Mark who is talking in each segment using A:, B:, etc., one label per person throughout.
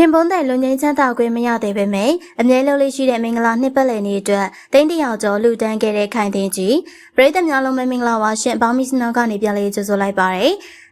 A: ခင်ပွန်းတဲ့လူငင်းချမ်းသာခွင့်မရသေးပေမဲ့အမြဲလုံးလေးရှိတဲ့မင်္ဂလာနှစ်ပတ်လည်နေ့အတွက်တိန့်တယောက်ကျော်လူတန်းခဲ့တဲ့ခိုင်တင်ကြီးပရိသတ်များလုံးပဲမင်္ဂလာပါရှင်ဘောင်းမီစနောကနေပြန်လေးကြိုဆိုလိုက်ပါရစေ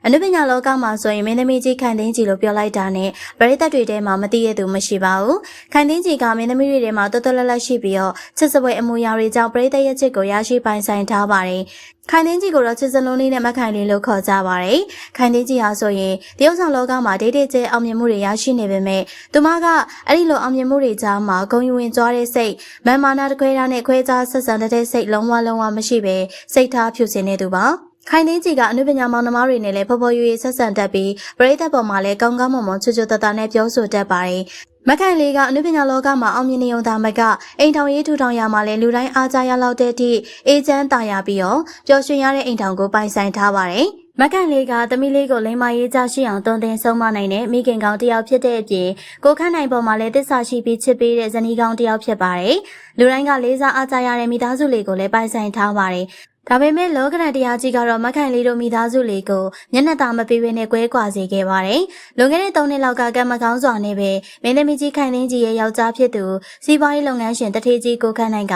A: အနုပညာလောကမှာဆိုရင်မင်းသမီးကြီးခိုင်သိန်းကြီးလို့ပြောလိုက်တာနဲ့ပရိသတ်တွေထဲမှာမသိရသူမရှိပါဘူး။ခိုင်သိန်းကြီးကမင်းသမီးတွေထဲမှာတော်တော်လတ်လတ်ရှိပြီးတော့ချစ်စပွဲအမူအရာတွေကြောင့်ပရိသတ်ရဲ့ချစ်ကိုရရှိပိုင်ဆိုင်ထားပါတယ်။ခိုင်သိန်းကြီးကိုတော့ချစ်စလုံးလေးနဲ့မခိုင်လေးလို့ခေါ်ကြပါတယ်။ခိုင်သိန်းကြီးဟာဆိုရင်တရုတ်ဆောင်လောကမှာဒိတ်ဒိတ်ကျဲအောင်မြင်မှုတွေရရှိနေပေမဲ့သူမကအဲ့ဒီလိုအောင်မြင်မှုတွေကြားမှာဂုံယူဝင်ကြွားတဲ့စိတ်မန်မာနာတခွဲထားနဲ့ခွဲခြားဆက်ဆံတဲ့စိတ်လုံးဝလုံးဝမရှိပဲစိတ်ထားဖြူစင်နေသူပါ။ ခိုင်သိန်းကြီးကအနုပညာမောင်နှမတွေနဲ့လည်းဖော်ဖော်ရွေ့ဆက်ဆံတတ်ပြီးပရိသတ်ပေါ်မှာလည်းကောင်းကောင်းမွန်မွန်ချွတ်ချွတ်တတနဲ့ပြောဆိုတတ်ပါတယ်။မခိုင်လေးကအနုပညာလောကမှာအောင်မြင်နေုံသာမကအိမ်ထောင်ရေးထူထောင်ရမှာလည်းလူတိုင်းအားကြရလောက်တဲ့အထိအေးချမ်းသာရပြီးတော့ပျော်ရွှင်ရတဲ့အိမ်ထောင်ကိုပိုင်ဆိုင်ထားပါတယ်။မကန်လေးကသမီးလေးကိုလိမ္မာရေးကြရှိအောင်တုံတင်ဆုံးမနိုင်တဲ့မိခင်ကောင်တစ်ယောက်ဖြစ်တဲ့အပြင်ကိုခန့်နိုင်ပေါ်မှာလည်းတစ္ဆာရှိပြီးချစ်ပေးတဲ့ဇနီးကောင်တစ်ယောက်ဖြစ်ပါတယ်။လူတိုင်းကလေးစားအားကြရတဲ့မိသားစုလေးကိုလည်းပိုင်ဆိုင်ထားပါတယ်။ ဒါပေမဲ့လောကရန်တရားကြီးကတော့မခိုင်လေးတို့မိသားစုလေးကိုမျက်နှာသာမပေးဘဲနဲ့ကွဲကွာစေခဲ့ပါတယ်။လွန်ခဲ့တဲ့၃နှစ်လောက်ကကံမကောင်းစွာနဲ့ပဲမင်းသမီးကြီးခိုင်လင်းကြီးရဲ့ယောက်ျားဖြစ်သူစီးပွားရေးလုပ်ငန်းရှင်တထေးကြီးကိုခန့်နိုင်က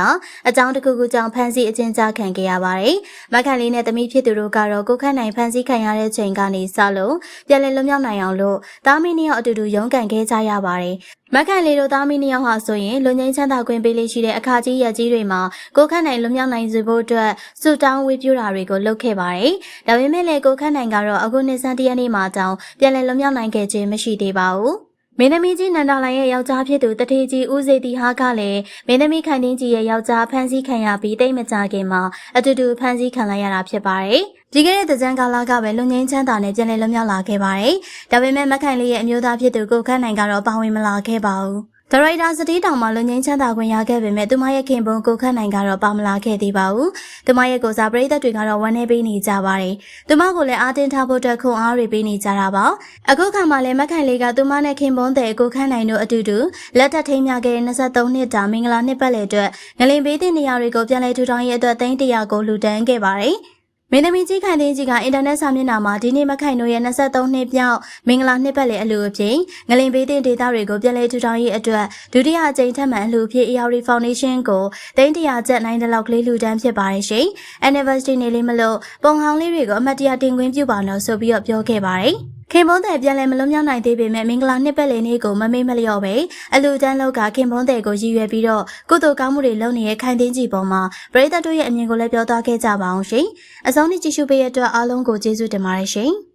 A: အကြောင်းတစ်ခုခုကြောင့်ဖမ်းဆီးအကျဉ်းချခံခဲ့ရပါတယ်။မခိုင်လေးနဲ့သမီးဖြစ်သူတို့ကတော့ကိုခန့်နိုင်ဖမ်းဆီးခံရတဲ့ချိန်ကနေစလို့ပြန်လည်လွတ်မြောက်နိုင်အောင်လို့တာမီနှစ်ယောက်အတူတူရုန်းကန်ခဲ့ကြရပါတယ်။ မက်ကန်လေးတို့သားမီးနှစ်ယောက်ဟာဆိုရင်လွန်ငင်းချမ်းသာခွင့်ပေးလေးရှိတဲ့အခါကြီးရက်ကြီးတွေမှာကိုခန့်နိုင်လွန်မြောက်နိုင်စေဖို့အတွက်စုတောင်းဝေးပြူတာတွေကိုလုပ်ခဲ့ပါတယ်။ဒါပေမဲ့လည်းကိုခန့်နိုင်ကတော့အခုနှစ်ဆန်းတရက်နေ့မှာတောင်ပြန်လည်လွန်မြောက်နိုင်ခဲ့ခြင်းမရှိသေးပါဘူး။ မင်းသမီးကြီးနန္ဒလိုင်ရဲ့ယောက်ျားဖြစ်သူတထေကြီးဦးစေတီဟာကလည်းမင်းသမီးခိုင်တင်းကြီးရဲ့ယောက်ျားဖမ်းဆီးခံရပြီးတိတ်မကြခင်မှာအတူတူဖမ်းဆီးခံလိုက်ရတာဖြစ်ပါတယ်။ဒီကနေ့တကြံကာလကပဲလူငင်းချမ်းသာနဲ့ပြန်လည်လွတ်မြောက်လာခဲ့ပါတယ်။ဒါပေမဲ့မက်ခိုင်လေးရဲ့အမျိုးသားဖြစ်သူကိုခန့်နိုင်ကတော့ပါဝင်မလာခဲ့ပါဘူး။ ဒရိုက်တာစတီးတောင်မှာလူငင်းချမ်းသာခွင့်ရခဲ့ပေမဲ့သူမရဲ့ခင်ပွန်းကိုခန့်နိုင်ကတော့ပါမလာခဲ့သေးပါဘူး။သူမရဲ့ကိုစားပရိသတ်တွေကတော့ဝမ်းနေပေးနေကြပါတယ်။သူမကိုလည်းအားတင်းထားဖို့အတွက်ခွန်အားတွေပေးနေကြတာပါ။အခုခါမှလည်းမက်ခိုင်လေးကသူမနဲ့ခင်ပွန်းတဲ့ကိုခန့်နိုင်တို့အတူတူလက်ထပ်ထိမ်းမြခဲ့တဲ့23နှစ်တာမင်္ဂလာနှစ်ပတ်လည်အတွက်ငလင်ပေးတဲ့နေရာတွေကိုပြန်လည်ထူထောင်ရေးအတွက်သိန်း100ကိုလှူဒန်းခဲ့ပါတယ်။ မင်းသမီးကြီးခိုင်သိန်းကြီးကအင်တာနက်စာမျက်နှာမှာဒီနေ့မခိုင်တို့ရဲ့23နှစ်ပြောက်မင်္ဂလာနှစ်ပတ်လည်အလူအဖြစ်ငလင်ပေးတဲ့ဒေတာတွေကိုပြန်လည်ထူထောင်ရေးအတွက်ဒုတိယအကြိမ်ထပ်မံအလူအဖြစ် ARI Foundation ကိုသိန်း100ကျပ်နိုင်တဲ့လောက်ကလေးလှူဒန်းဖြစ်ပါတယ်ရှင်။ Anniversary နေ့လေးမလို့ပုံဟောင်းလေးတွေကိုအမတ်တရတင်ခွင့်ပြုပါလို့ဆိုပြီးတော့ပြောခဲ့ပါတယ်။ ခင်ပွန်းတဲ့ပြန်လည်မလွတ်မြောက်နိုင်သေးပေမဲ့မင်္ဂလာနှစ်ပတ်လည်နေ့ကိုမမေ့မလျော့ပဲအလူတန်းလောက်ကခင်ပွန်းတဲ့ကိုရည်ရွယ်ပြီးတော့ကုသိုလ်ကောင်းမှုတွေလုပ်နေတဲ့ခိုင်သိန်းကြီးပေါ်မှာပရိသတ်တို့ရဲ့အမြင်ကိုလည်းပြောသွားခဲ့ကြပါအောင်ရှင်။အဆုံးထိကြည့်ရှုပေးရတဲ့အတွက်အားလုံးကိုကျေးဇူးတင်ပါတယ်ရှင်။